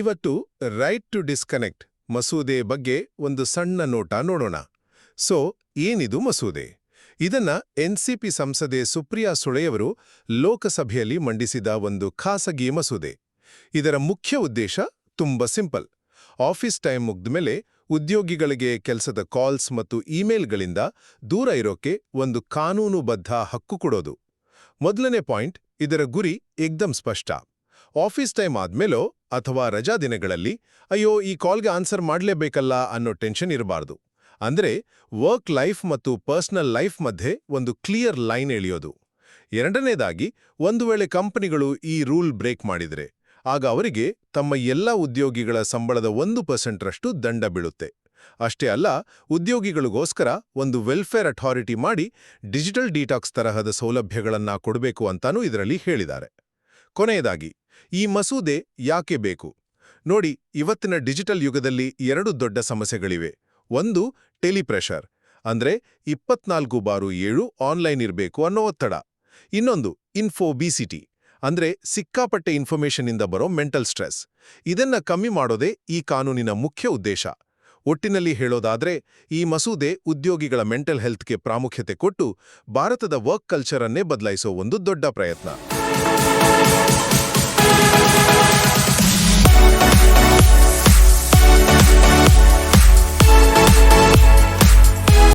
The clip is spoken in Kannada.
ಇವತ್ತು ರೈಟ್ ಟು ಡಿಸ್ಕನೆಕ್ಟ್ ಮಸೂದೆ ಬಗ್ಗೆ ಒಂದು ಸಣ್ಣ ನೋಟ ನೋಡೋಣ. ಸೊ ಏನಿದು ಮಸೂದೆ? ಇದನ್ನ ಎನ್ಸಿಪಿ ಸಂಸದೆ ಸುಪ್ರಿಯಾ ಸುಳೆಯವರು ಲೋಕಸಭೆಯಲ್ಲಿ ಮಂಡಿಸಿದ ಒಂದು ಖಾಸಗಿ ಮಸೂದೆ. ಇದರ ಮುಖ್ಯ ಉದ್ದೇಶ ತುಂಬ ಸಿಂಪಲ್. ಆಫೀಸ್ ಟೈಮ್ ಮುಗ್ದ್ಮೇಲೆ ಉದ್ಯೋಗಿಗಳಿಗೆ ಕೆಲಸದ ಕಾಲ್ಸ್ ಮತ್ತು ಇಮೇಲ್ಗಳಿಂದ ದೂರ ಇರೋಕೆ ಒಂದು ಕಾನೂನುಬದ್ಧ ಹಕ್ಕು ಕೊಡೋದು. ಮೊದಲನೇ ಪಾಯಿಂಟ್, ಇದರ ಗುರಿ ಏಕ್ದಂ ಸ್ಪಷ್ಟ. ಆಫೀಸ್ ಟೈಮ್ ಆದ್ಮೇಲೋ ಅಥವಾ ರಜಾ ದಿನಗಳಲ್ಲಿ, ಅಯ್ಯೋ, ಈ ಕಾಲ್ಗೆ ಆನ್ಸರ್ ಮಾಡಲೇಬೇಕಲ್ಲ ಅನ್ನೋ ಟೆನ್ಷನ್ ಇರಬಾರ್ದು. ಅಂದ್ರೆ ವರ್ಕ್ ಲೈಫ್ ಮತ್ತು ಪರ್ಸನಲ್ ಲೈಫ್ ಮಧ್ಯೆ ಒಂದು ಕ್ಲಿಯರ್ ಲೈನ್ ಎಳೆಯೋದು. ಎರಡನೇದಾಗಿ, ಒಂದು ವೇಳೆ ಕಂಪನಿಗಳು ಈ ರೂಲ್ ಬ್ರೇಕ್ ಮಾಡಿದರೆ, ಆಗ ಅವರಿಗೆ ತಮ್ಮ ಎಲ್ಲ ಉದ್ಯೋಗಿಗಳ ಸಂಬಳದ ಒಂದು ಪರ್ಸೆಂಟ್ರಷ್ಟು ದಂಡ ಬೀಳುತ್ತೆ. ಅಷ್ಟೇ ಅಲ್ಲ, ಉದ್ಯೋಗಿಗಳಿಗೋಸ್ಕರ ಒಂದು ವೆಲ್ಫೇರ್ ಅಥಾರಿಟಿ ಮಾಡಿ ಡಿಜಿಟಲ್ ಡೀಟಾಕ್ಸ್ ತರಹದ ಸೌಲಭ್ಯಗಳನ್ನ ಕೊಡಬೇಕು ಅಂತಾನೂ ಇದರಲ್ಲಿ ಹೇಳಿದ್ದಾರೆ. ಕೊನೆಯದಾಗಿ ಈ ಮಸೂದೆ ಯಾಕೆ ಬೇಕು? ನೋಡಿ, ಇವತ್ತಿನ ಡಿಜಿಟಲ್ ಯುಗದಲ್ಲಿ ಎರಡು ದೊಡ್ಡ ಸಮಸ್ಯೆಗಳಿವೆ. ಒಂದು, ಟೆಲಿಪ್ರೆಷರ್. ಅಂದ್ರೆ ಇಪ್ಪತ್ನಾಲ್ಕು ಬಾರು ಏಳು ಆನ್ಲೈನ್ ಇರಬೇಕು ಅನ್ನೋ ಒತ್ತಡ. ಇನ್ನೊಂದು, ಇನ್ಫೋಬಿಸಿಟಿ. ಅಂದ್ರೆ ಸಿಕ್ಕಾಪಟ್ಟೆ ಇನ್ಫಾರ್ಮೇಷನ್ನಿಂದ ಬರೋ ಮೆಂಟಲ್ ಸ್ಟ್ರೆಸ್. ಇದನ್ನ ಕಮ್ಮಿ ಮಾಡೋದೇ ಈ ಕಾನೂನಿನ ಮುಖ್ಯ ಉದ್ದೇಶ. ಒಟ್ಟಿನಲ್ಲಿ ಹೇಳೋದಾದ್ರೆ, ಈ ಮಸೂದೆ ಉದ್ಯೋಗಿಗಳ ಮೆಂಟಲ್ ಹೆಲ್ತ್ಗೆ ಪ್ರಾಮುಖ್ಯತೆ ಕೊಟ್ಟು ಭಾರತದ ವರ್ಕ್ ಕಲ್ಚರನ್ನೇ ಬದಲಾಯಿಸೋ ಒಂದು ದೊಡ್ಡ ಪ್ರಯತ್ನ.